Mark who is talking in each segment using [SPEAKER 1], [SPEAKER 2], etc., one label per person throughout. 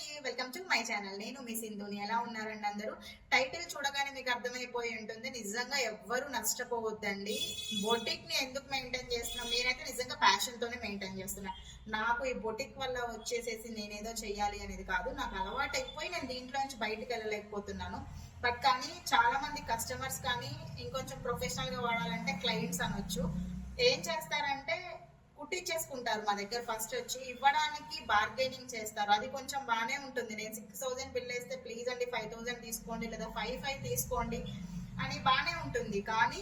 [SPEAKER 1] అందరికీ welcome to my channel. నేను మీ సింధుని. ఎలా ఉన్నారండి అందరూ? టైటిల్ చూడగానే మీకు అర్థమైపోయి ఉంటుంది. నిజంగా ఎవ్వరు నష్టపోవద్దండి. బొటిక్ని ఎందుకు మెయింటైన్ చేస్తున్నాం? నేనైతే నిజంగా ప్యాషన్ తోనే మెయింటైన్ చేస్తున్నా. నాకు ఈ బొటిక్ వల్ల వచ్చేసేసి నేనేదో చెయ్యాలి అనేది కాదు. నాకు అలవాటు అయిపోయి నేను దీంట్లో నుంచి బయటకు వెళ్ళలేకపోతున్నాను. బట్ కానీ చాలా మంది కస్టమర్స్ కానీ ఇంకొంచెం ప్రొఫెషనల్గా వాడాలంటే క్లయింట్స్ అనొచ్చు. ఏం చేస్తారంటే కుట్టించేసుకుంటారు మా దగ్గర ఫస్ట్ వచ్చి ఇవ్వడానికి బార్గెనింగ్ చేస్తారు. అది కొంచెం బాగానే ఉంటుంది. నేను సిక్స్ థౌసండ్ బిల్ వేస్తే ప్లీజ్ అండి ఫైవ్ థౌసండ్ తీసుకోండి లేదా ఫైవ్ ఫైవ్ తీసుకోండి అని బాగానే ఉంటుంది. కానీ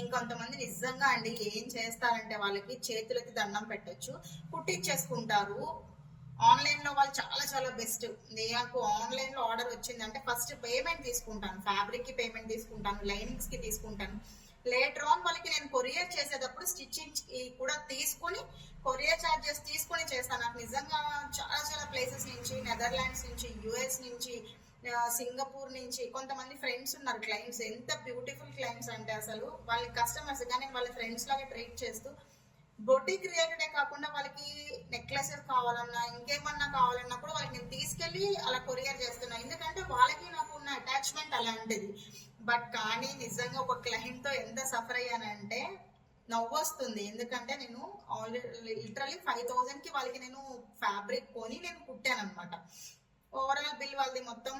[SPEAKER 1] ఇంకొంతమంది నిజంగా అండి ఏం చేస్తారంటే వాళ్ళకి చేతులకి దండం పెట్టొచ్చు కుట్టించేసుకుంటారు ఆన్లైన్లో వాళ్ళు చాలా చాలా బెస్ట్ నాకు ఆన్లైన్లో ఆర్డర్ వచ్చిందంటే ఫస్ట్ పేమెంట్ తీసుకుంటాను. ఫ్యాబ్రిక్కి పేమెంట్ తీసుకుంటాను లైనింగ్స్కి తీసుకుంటాను. లేటర్ ఆన్ వాళ్ళకి నేను కొరియర్ చేసేటప్పుడు స్టిచ్చింగ్ కూడా తీసుకొని కొరియర్ చార్జెస్ తీసుకొని చేస్తాను. నాకు నిజంగా చాలా చాలా ప్లేసెస్ నుంచి నెదర్లాండ్స్ నుంచి యుఎస్ నుంచి సింగపూర్ నుంచి కొంతమంది ఫ్రెండ్స్ ఉన్నారు క్లయింట్స్ ఎంత బ్యూటిఫుల్ క్లయింట్స్ అంటే అసలు వాళ్ళ కస్టమర్స్ కానీ వాళ్ళ ఫ్రెండ్స్ లాగా ట్రీట్ చేస్తూ బొటిక్ రిలేటెడే కాకుండా వాళ్ళకి నెక్లెసెస్ కావాలన్నా ఇంకేమన్నా కావాలన్నా కూడా వాళ్ళకి నేను తీసుకెళ్ళి అలా కొరియర్ చేస్తున్నా. ఎందుకంటే వాళ్ళకి నాకు ఉన్న అటాచ్మెంట్ అలాంటిది. బట్ కానీ నిజంగా ఒక క్లయింట్తో ఎంత సఫర్ అయ్యానంటే నవ్వు వస్తుంది. ఎందుకంటే నేను ఆల్రెడీ లిటరలీ ఫైవ్ థౌసండ్కి వాళ్ళకి నేను ఫ్యాబ్రిక్ కొని నేను కుట్టాను అనమాట ఓవరాల్ బిల్ వాళ్ళది మొత్తం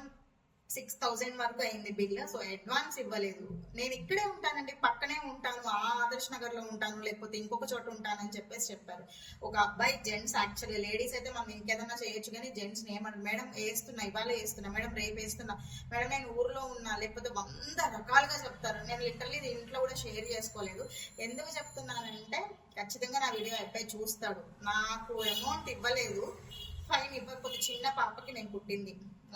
[SPEAKER 1] సిక్స్ థౌజండ్ వరకు అయింది బిల్ సో అడ్వాన్స్ ఇవ్వలేదు. నేను ఇక్కడే ఉంటానండి పక్కనే ఉంటాను ఆ ఆదర్శ్ నగర్లో ఉంటాను లేకపోతే ఇంకొక చోట ఉంటానని చెప్పేసి చెప్పారు. ఒక అబ్బాయి జెంట్స్ యాక్చువల్లీ లేడీస్ అయితే మనం ఇంకేదైనా చేయొచ్చు కానీ జెంట్స్ ఏమన్నారు మేడం వేస్తున్నా ఇవాళ వేస్తున్నా మేడం రేపు వేస్తున్నా మేడం నేను ఊర్లో ఉన్నా లేకపోతే వంద రకాలుగా చెప్తారు. నేను లిటరలీ ఇంట్లో కూడా షేర్ చేసుకోలేదు. ఎందుకు చెప్తున్నానంటే ఖచ్చితంగా నా వీడియో అబ్బాయి చూస్తాడు. నాకు అమౌంట్ ఇవ్వలేదు. ఫైన్ ఇవ్వకపోతే చిన్న పాపకి నేను పుట్టింది.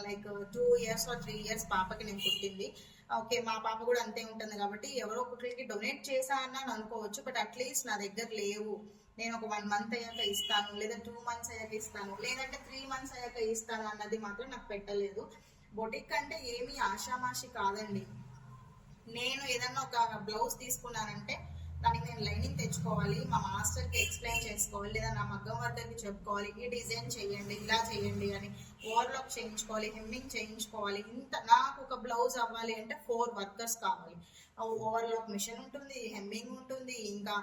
[SPEAKER 1] Like two years or three years పాపకి నేను పుట్టింది. ఓకే మా పాప కూడా అంతే ఉంటుంది కాబట్టి ఎవరో ఒకరికి డొనేట్ చేసా అని అని అనుకోవచ్చు బట్ అట్లీస్ట్ నా దగ్గర లేవు. నేను ఒక వన్ మంత్ అయ్యాక ఇస్తాను లేదా టూ మంత్స్ అయ్యాక ఇస్తాను లేదంటే త్రీ మంత్స్ అయ్యాక ఇస్తాను అన్నది మాత్రం నాకు పెట్టలేదు. బొటిక్ అంటే ఏమీ ఆషామాషి కాదండి. నేను ఏదన్నా ఒక బ్లౌజ్ తీసుకున్నానంటే దానికి నేను లైనింగ్ తెచ్చుకోవాలి మా మాస్టర్కి ఎక్స్ప్లెయిన్ చేసుకోవాలి లేదా నా మగ్గం వర్కర్కి చెప్పుకోవాలి ఈ డిజైన్ చేయండి ఇలా చేయండి అని ఓవర్లాక్ చేయించుకోవాలి హెమ్మింగ్ చేయించుకోవాలి ఇంత నాకు ఒక బ్లౌజ్ అవ్వాలి అంటే ఫోర్ వర్కర్స్ కావాలి. ఓవర్లాక్ మిషన్ ఉంటుంది హెమ్మింగ్ ఉంటుంది ఇంకా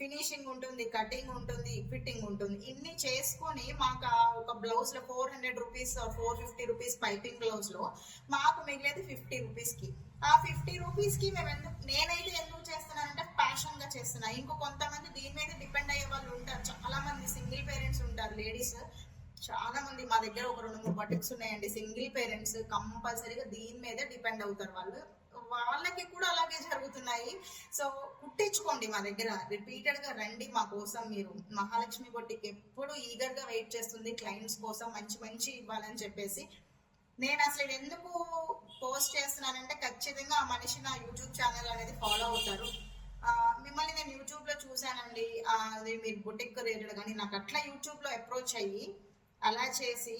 [SPEAKER 1] ఫినిషింగ్ ఉంటుంది కటింగ్ ఉంటుంది ఫిట్టింగ్ ఉంటుంది. ఇన్ని చేసుకొని మాకు ఒక బ్లౌజ్లో four hundred rupees four fifty rupees piping బ్లౌజ్లో మాకు మిగిలేదు ఫిఫ్టీ రూపీస్కి. ఆ ఫిఫ్టీ రూపీస్కి మేము ఎందుకు నేను ప్యాషన్ చేస్తున్నా ఇంకో కొంతమంది దీని మీద డిపెండ్ అయ్యే వాళ్ళు ఉంటారు. చాలా మంది సింగిల్ పేరెంట్స్ ఉంటారు లేడీస్ చాలా మంది మా దగ్గర ఒక రెండు మూడు బటిక్స్ ఉన్నాయండి. సింగిల్ పేరెంట్స్ కంపల్సరీగా దీని మీదే డిపెండ్ అవుతారు వాళ్ళు. వాళ్ళకి కూడా అలాగే జరుగుతున్నాయి. సో కుట్టించుకోండి మా దగ్గర. రిపీటెడ్గా రండి మా కోసం మీరు. మహాలక్ష్మి బొట్టికి ఎప్పుడు ఈగర్గా వెయిట్ చేస్తుంది క్లయింట్స్ కోసం. మంచి మంచి ఇవ్వాలని చెప్పేసి. నేను అసలు ఎందుకు పోస్ట్ చేస్తున్నానంటే ఖచ్చితంగా ఆ మనిషి నా యూట్యూబ్ ఛానల్ అనేది ఫాలో అవుతారు. యూట్యూబ్ చూసానండి అది మీరు బుటిక్ రిలేటెడ్ కానీ నాకు అట్లా యూట్యూబ్లో అప్రోచ్ అయ్యి అలా చేసి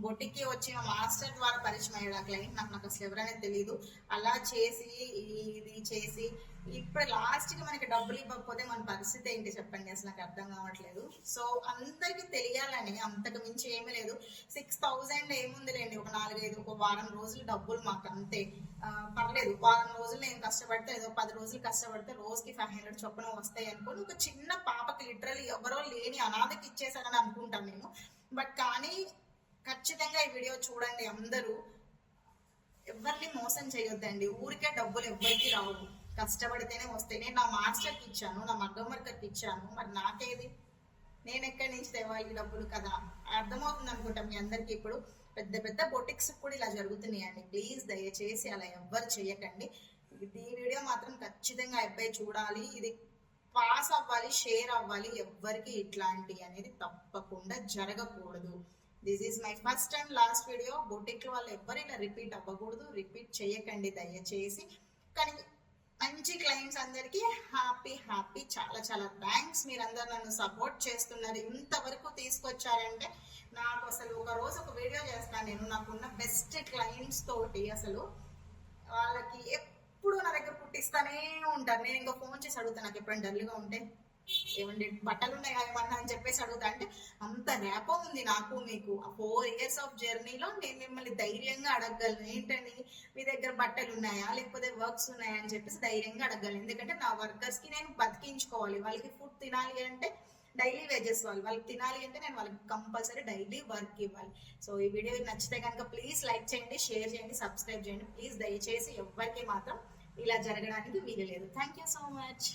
[SPEAKER 1] బొటిక్కి వచ్చి మా మాస్టర్ ద్వారా పరిచయం అయ్యాడు ఆ క్లయింట్ నాకు నాకు అసలు ఎవరనేది తెలియదు అలా చేసి ఇది చేసి ఇప్పుడు లాస్ట్కి మనకి డబ్బులు ఇవ్వకపోతే మన పరిస్థితి ఏంటి చెప్పండి? అసలు నాకు అర్థం కావట్లేదు. సో అందరికి తెలియాలని అంతకు మించి ఏమీ లేదు. సిక్స్ థౌజండ్ ఏముందిలేండి? ఒక నాలుగైదు ఒక వారం రోజులు డబ్బులు మాకు అంతే. పర్లేదు. వారం రోజులు నేను కష్టపడితే ఏదో పది రోజులు కష్టపడితే రోజుకి ఫైవ్ హండ్రెడ్ చొప్పున వస్తాయి అనుకోని ఒక చిన్న పాపకి లిటరలీ ఎవరో లేని అనాథకి ఇచ్చేసానని అనుకుంటాను నేను బట్ కానీ ఖచ్చితంగా ఈ వీడియో చూడండి అందరూ. ఎవరిని మోసం చేయొద్దండి. ఊరికే డబ్బులు ఎవ్వరికి రావు కష్టపడితేనే వస్తాయి. నేను నా మాస్టర్కి ఇచ్చాను నా మగ్గం వర్కర్కి ఇచ్చాను. మరి నాకేది? నేను ఎక్కడి నుంచి తేవాలి డబ్బులు కదా? అర్థమవుతుంది అనుకుంటా మీ అందరికి ఇప్పుడు. పెద్ద పెద్ద బొటిక్స్ కూడా ఇలా జరుగుతున్నాయండి. ప్లీజ్ దయచేసి అలా ఎవ్వరు చేయకండి. ఇది ఈ వీడియో మాత్రం ఖచ్చితంగా అబ్బాయి చూడాలి. ఇది పాస్ అవ్వాలి షేర్ అవ్వాలి. ఎవ్వరికి ఇట్లాంటి అనేది తప్పకుండా జరగకూడదు. This is my first and last video boutique వాళ్ళు ఎవ్వరు ఇలా రిపీట్ అవ్వకూడదు. రిపీట్ చేయకండి దయచేసి. కానీ మంచి క్లయింట్స్ అందరికి హ్యాపీ హ్యాపీ చాలా చాలా థ్యాంక్స్ మీరందరూ నన్ను సపోర్ట్ చేస్తున్నారు. ఇంతవరకు తీసుకొచ్చారంటే నాకు అసలు ఒక రోజు ఒక వీడియో చేస్తాను నేను. నాకున్న బెస్ట్ క్లయింట్స్ తోటి అసలు వాళ్ళకి ఎప్పుడు నా దగ్గర కుట్టిస్తానే ఉంటారు. నేను ఇంకా ఫోన్ చేసి అడుగుతాను నాకు ఎప్పుడైనా డల్గా ఉంటే ఏమండి బట్టలు ఉన్నాయా ఏమన్నా అని చెప్పేసి అడుగుతా అంటే అంత నేపం ఉంది నాకు మీకు. ఆ ఫోర్ ఇయర్స్ ఆఫ్ జర్నీలో నేను మిమ్మల్ని ధైర్యంగా అడగగలను ఏంటని? మీ దగ్గర బట్టలు ఉన్నాయా? లేకపోతే వర్క్స్ ఉన్నాయా అని చెప్పేసి ధైర్యంగా అడగగలను ఎందుకంటే నా వర్కర్స్కి నేను బతికించుకోవాలి. వాళ్ళకి ఫుడ్ తినాలి అంటే డైలీ వేజెస్ వాళ్ళు. వాళ్ళకి తినాలి అంటే నేను వాళ్ళకి కంపల్సరీ డైలీ వర్క్ ఇవ్వాలి. సో ఈ వీడియో నచ్చితే కనుక ప్లీజ్ లైక్ చేయండి షేర్ చేయండి సబ్స్క్రైబ్ చేయండి. ప్లీజ్ దయచేసి ఎవరికి మాత్రం ఇలా జరగడానికి వీలు లేదు. Thank you so much